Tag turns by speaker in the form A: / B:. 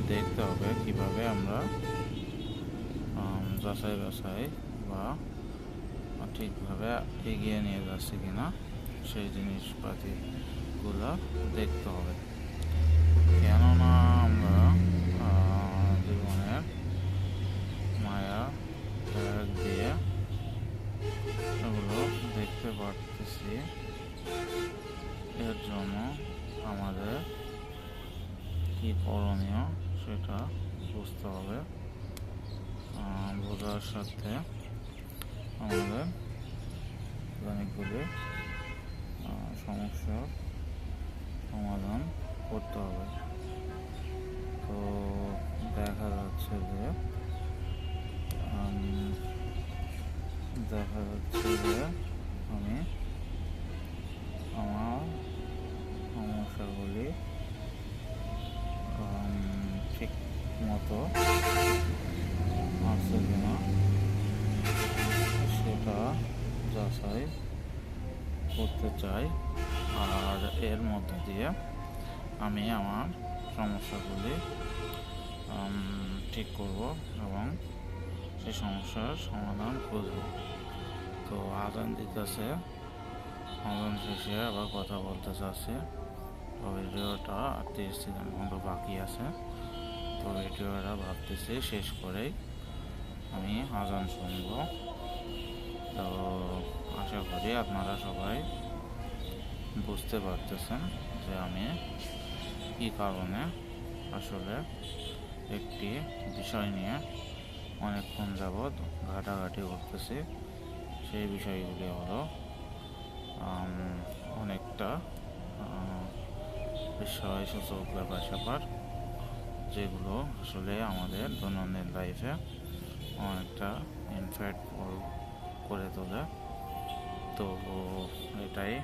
A: দেখতে হবে কীভাবে আমরা আম, যাচাই বাছাই বা ঠিকভাবে এগিয়ে নিয়ে যাচ্ছে কিনা সেই জিনিসপাতিগুলো দেখতে হবে। কেননা আমরা জীবনের মায়া দিয়ে এগুলো দেখতে পারতেছি। এর জন্য আমাদের কি করণীয় সেটা বুঝতে হবে। বোঝার সাথে আমাদের অনেকগুলি সমস্যার সমাধান করতে হবে। তো দেখা যাচ্ছে যে দেখা যাচ্ছে যে মতো। আছে কিনা? সেটা যাচাই করতে চাই। আর এর মধ্য দিয়ে আমি আমার সমস্যাগুলি ঠিক করব এবং সেই সমস্যার সমাধান খুঁজব। তো আজান দিতেছে। আদান শেষে আবার কথা বলতে চাচ্ছি। ভিডিওটা তিরিশ সেকেন্ড মতো বাকি আছে। তো ভাবতেছি শেষ করেই আমি আজান শুনব। তো আশা করি আপনারা সবাই বুঝতে পারতেছেন যে আমি কী কারণে আসলে একটি বিষয় নিয়ে অনেকক্ষণ যাবৎ ঘাটাঘাটি করতেছি। সেই বিষয়গুলি হলো অনেকটা আহ, সূচক ব্যাপার স্যাপার যেগুলো আসলে আমাদের দৈনন্দিন লাইফে অনেকটা ইনফ্যাক্ট করে তোলে। তো এটাই